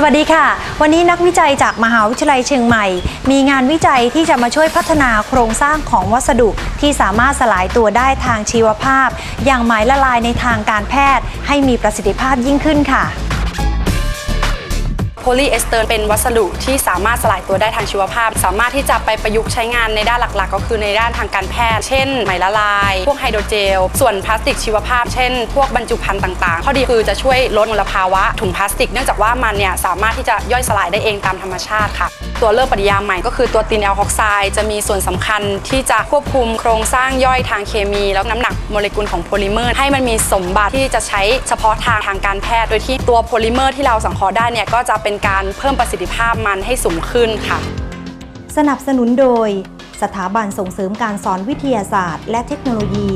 สวัสดีค่ะ วันนี้นักวิจัยจากมหาวิทยาลัยเชียงใหม่ มีงานวิจัยที่จะมาช่วยพัฒนาโครงสร้างของวัสดุที่สามารถสลายตัวได้ทางชีวภาพ อย่างไหมละลายในทางการแพทย์ ให้มีประสิทธิภาพยิ่งขึ้นค่ะ ลีเอสเตอร์เป็นวัสดุที่สามารถสลายตัวได้ทางชีวภาพ สามารถที่จะไปประยุกต์ใช้งานในด้านหลักๆ ก็คือในด้านทางการแพทย์ เช่นไหมละลาย พวกไฮโดรเจล ส่วนพลาสติกชีวภาพ เช่น พวกบรรจุภัณฑ์ต่างๆ ข้อดีคือจะช่วยลดมลภาวะถุงพลาสติก เนื่องจากว่ามันเนี่ยสามารถที่จะย่อยสลายได้เองตามธรรมชาติค่ะ ตัวเลือกปฏิยาใหม่ก็คือตัวตินแอลคอกไซด์จะมีส่วนสำคัญที่จะควบคุมโครงสร้างย่อยทางเคมี แล้วน้ำหนักโมเลกุลของโพลิเมอร์ ให้มันมีสมบัติที่จะใช้เฉพาะทางทางการแพทย์ โดยที่ตัวโพลิเมอร์ที่เราสังเคราะห์ได้เนี่ยก็จะเป็นการเพิ่มประสิทธิภาพมันให้สูงขึ้นค่ะ สนับสนุนโดย สถาบันส่งเสริมการสอนวิทยาศาสตร์ และเทคโนโลยี